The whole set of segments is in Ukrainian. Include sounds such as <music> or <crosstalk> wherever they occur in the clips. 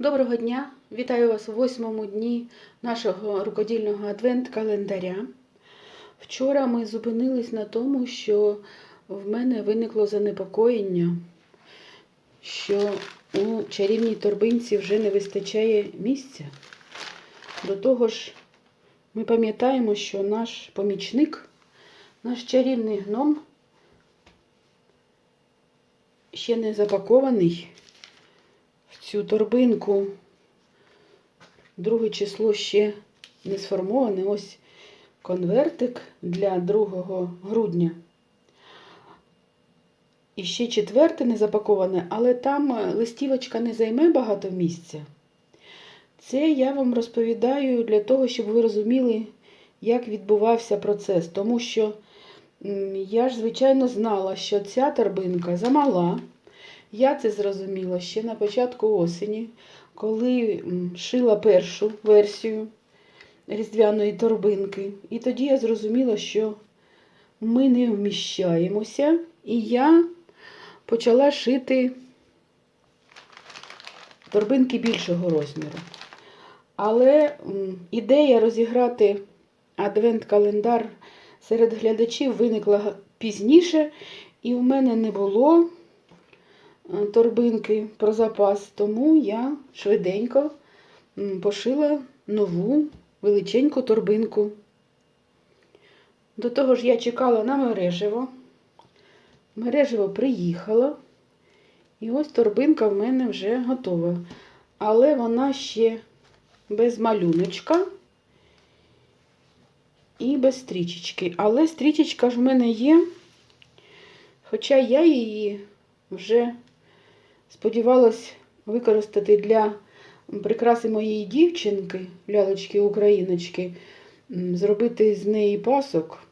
Доброго дня! Вітаю вас у восьмому дні нашого рукодільного адвент-календаря. Вчора ми зупинились на тому, що в мене виникло занепокоєння, що у чарівній торбинці вже не вистачає місця. До того ж, ми пам'ятаємо, що наш помічник, наш чарівний гном ще не запакований цю торбинку. Друге число ще не сформоване. Ось конвертик для 2 грудня. І ще четверте не запаковане, але там е, листівочка не займе багато місця. Це я вам розповідаю для того, щоб ви розуміли, як відбувався процес. Тому що я ж, звичайно, знала, що ця торбинка замала. Я це зрозуміла ще на початку осені, коли шила першу версію різдвяної торбинки. І тоді я зрозуміла, що ми не вміщаємося, і я почала шити торбинки більшого розміру. Але ідея розіграти адвент-календар серед глядачів виникла пізніше, і в мене не було торбинки про запас, тому я швиденько пошила нову величеньку торбинку. До того ж, я чекала на мережево. Мережево приїхало. І ось торбинка в мене вже готова. Але вона ще без малюночка і без стрічечки. Але стрічечка ж в мене є. Хоча я її вже сподівалась використати для прикраси моєї дівчинки, лялочки-україночки, зробити з неї пасок.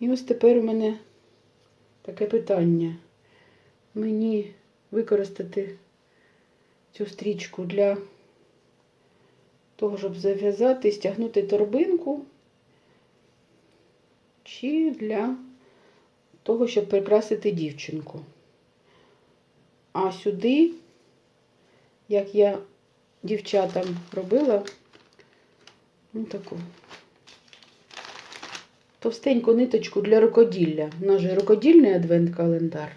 І ось тепер у мене таке питання. Мені використати цю стрічку для того, щоб зав'язати, стягнути торбинку, чи для того, щоб прикрасити дівчинку. А сюди, як я дівчатам робила, ну таку товстеньку ниточку для рукоділля. У нас же рукодільний адвент-календар.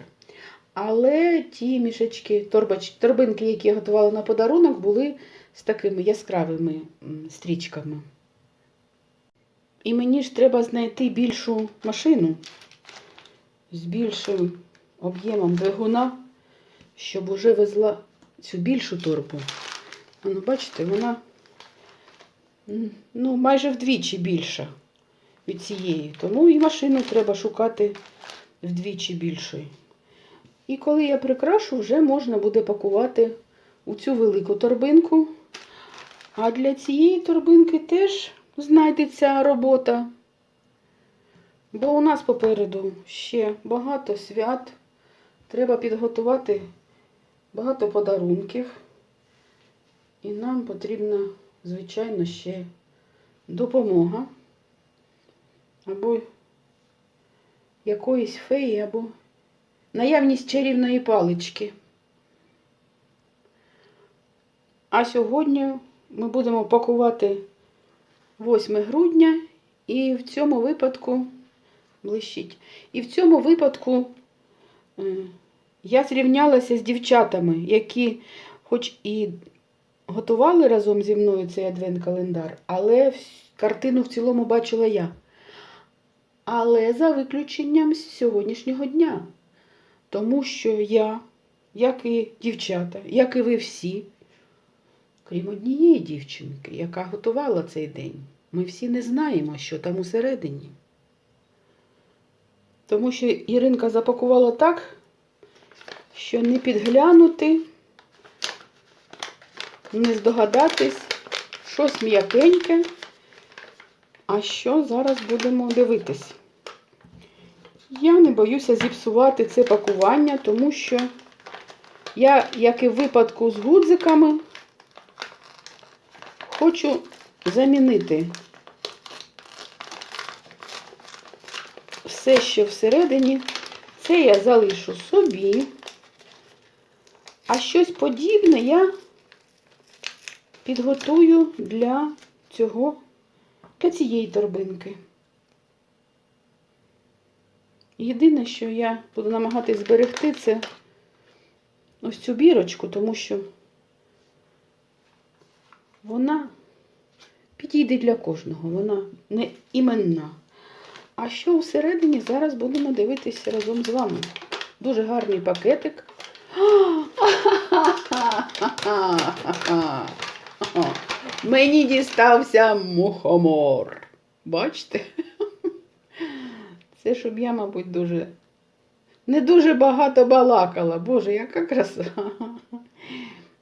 Але ті мішечки, торбач, торбинки, які я готувала на подарунок, були з такими яскравими стрічками. І мені ж треба знайти більшу машину з більшим об'ємом двигуна, щоб уже везла цю більшу торбу. Ну, бачите, вона ну, майже вдвічі більша від цієї. Тому і машину треба шукати вдвічі більшої. І коли я прикрашу, вже можна буде пакувати у цю велику торбинку. А для цієї торбинки теж знайдеться робота. Бо у нас попереду ще багато свят. Треба підготувати багато подарунків. І нам потрібна, звичайно, ще допомога. Або якоїсь феї, або наявність чарівної палички. А сьогодні ми будемо пакувати 8 грудня, і в цьому випадку блищить. І в цьому випадку е, я зрівнялася з дівчатами, які, хоч і готували разом зі мною цей адвент-календар, але картину в цілому бачила я. Але за виключенням сьогоднішнього дня. Тому що я, як і дівчата, як і ви всі, крім однієї дівчинки, яка готувала цей день, ми всі не знаємо, що там усередині. Тому що Іринка запакувала так, що не підглянути, не здогадатись, щось м'якеньке. А що зараз будемо дивитись? Я не боюся зіпсувати це пакування, тому що я, як і в випадку з гудзиками, хочу замінити все, що всередині. Це я залишу собі. А щось подібне я підготую для цього, для цієї торбинки. Єдине, що я буду намагатись зберегти, це ось цю бірочку, тому що вона підійде для кожного, вона не іменна. А що всередині зараз будемо дивитися разом з вами. Дуже гарний пакетик. <gasps> Мені дістався мухомор. Бачите? Це щоб я, мабуть, дуже не дуже багато балакала. Боже, яка краса.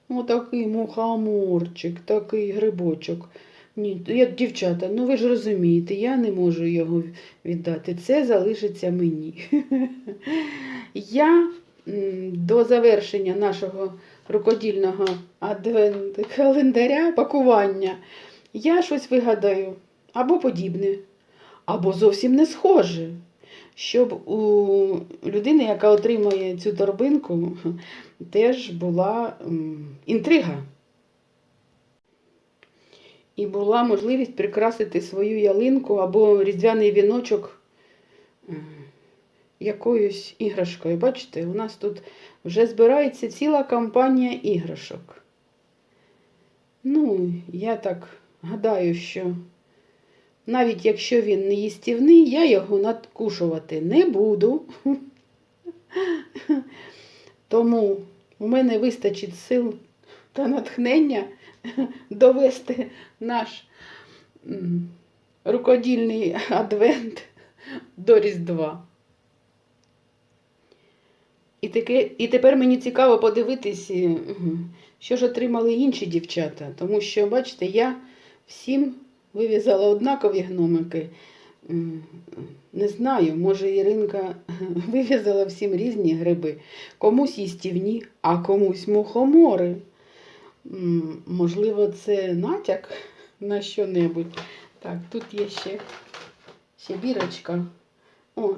Отакий мухоморчик, такий грибочок. Ні, я, дівчата, ну ви ж розумієте, я не можу його віддати. Це залишиться мені. Я до завершення нашого рукодільного адвент-календаря, пакування, я щось вигадаю або подібне, або зовсім не схоже. Щоб у людини, яка отримує цю торбинку, теж була інтрига. І була можливість прикрасити свою ялинку або різдвяний віночок якоюсь іграшкою. Бачите, у нас тут вже збирається ціла кампанія іграшок. Ну, я так гадаю, що навіть якщо він не їстівний, я його надкушувати не буду. Тому у мене вистачить сил та натхнення довести наш рукодільний адвент до Різдва. І, таке, і тепер мені цікаво подивитись, е, що ж отримали інші дівчата. Тому що, бачите, я всім вив'язала однакові гномики. Не знаю, може Іринка <laughs> вив'язала всім різні гриби. Комусь їстівні, а комусь мухомори. Можливо, це натяк на що-небудь. Так, тут є ще, ще бірочка. О,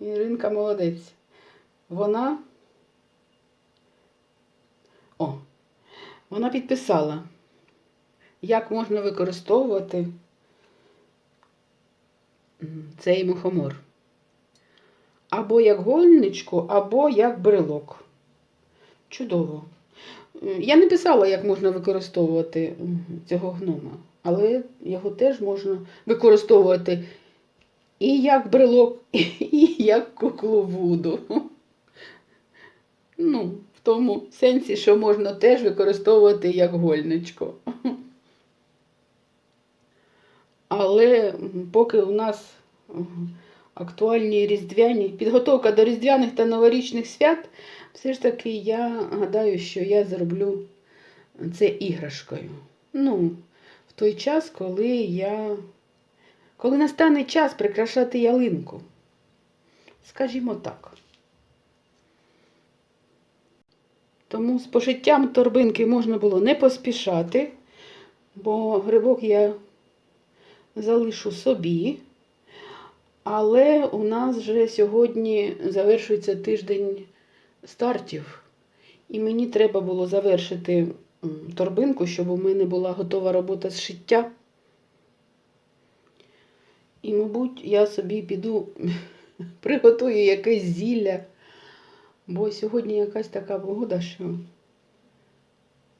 Іринка молодець. Вона. О, вона підписала, як можна використовувати цей мухомор. Або як гольничку, або як брелок. Чудово. Я не писала, як можна використовувати цього гнома, але його теж можна використовувати і як брелок, <laughs> і як куклу Вуду. Ну, в тому сенсі, що можна теж використовувати як гольничко. Але поки у нас актуальні різдвяні, підготовка до різдвяних та новорічних свят, все ж таки я гадаю, що я зроблю це іграшкою. Ну, в той час, коли я. Коли настане час прикрашати ялинку. Скажімо так. Тому з пошиттям торбинки можна було не поспішати, бо грибок я залишу собі. Але у нас вже сьогодні завершується тиждень стартів. І мені треба було завершити торбинку, щоб у мене була готова робота з шиття. І, мабуть, я собі піду, <laughs> приготую якесь зілля. Бо сьогодні якась така погода, що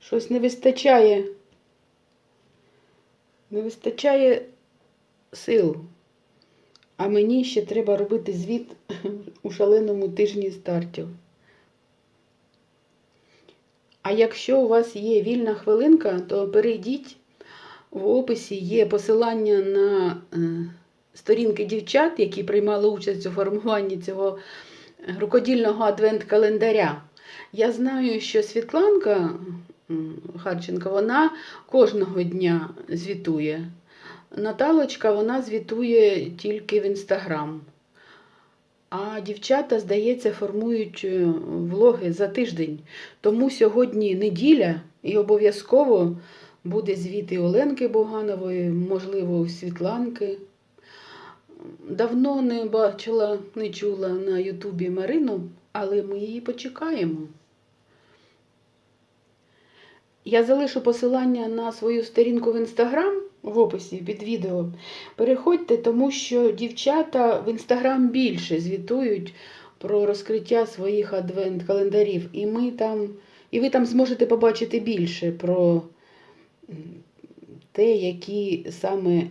щось не вистачає. Не вистачає сил. А мені ще треба робити звіт у шаленому тижні стартів. А якщо у вас є вільна хвилинка, то перейдіть в описі є посилання на е, сторінки дівчат, які приймали участь у формуванні цього рукодільного адвент-календаря. Я знаю, що Світланка Харченко, вона кожного дня звітує. Наталочка, вона звітує тільки в інстаграм. А дівчата, здається, формують е, влоги за тиждень. Тому сьогодні неділя і обов'язково буде звіт і Оленки Боганової, можливо, Світланки. Давно не бачила, не чула на Ютубі Марину, але ми її почекаємо. Я залишу посилання на свою сторінку в інстаграм в описі під відео. Переходьте, тому що дівчата в інстаграм більше звітують про розкриття своїх адвент-календарів. І ми там, і ви там зможете побачити більше про те, які саме,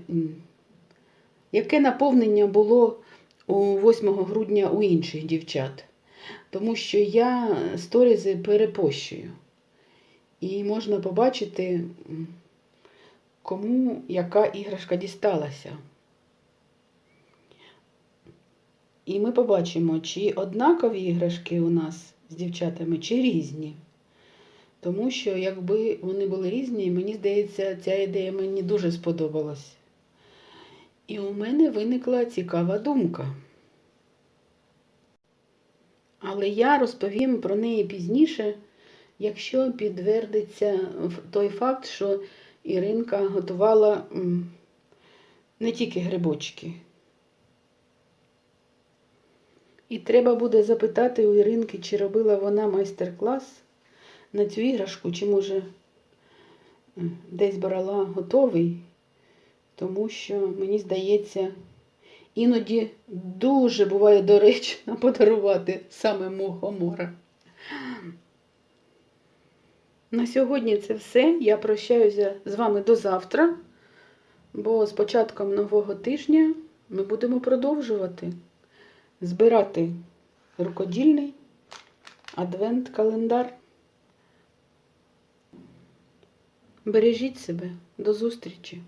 яке наповнення було у 8 грудня у інших дівчат. Тому що я сторізи перепощую. І можна побачити, кому яка іграшка дісталася. І ми побачимо, чи однакові іграшки у нас з дівчатами, чи різні. Тому що, якби вони були різні, мені здається, ця ідея мені дуже сподобалась. І у мене виникла цікава думка. Але я розповім про неї пізніше, якщо підтвердиться той факт, що Іринка готувала не тільки грибочки. І треба буде запитати у Іринки, чи робила вона майстер-клас на цю іграшку, чи може десь брала готовий, тому що мені здається, іноді дуже буває доречно <laughs> подарувати саме мухомора. На сьогодні це все. Я прощаюся з вами до завтра, бо з початком нового тижня ми будемо продовжувати збирати рукодільний адвент-календар. Бережіть себе. До зустрічі!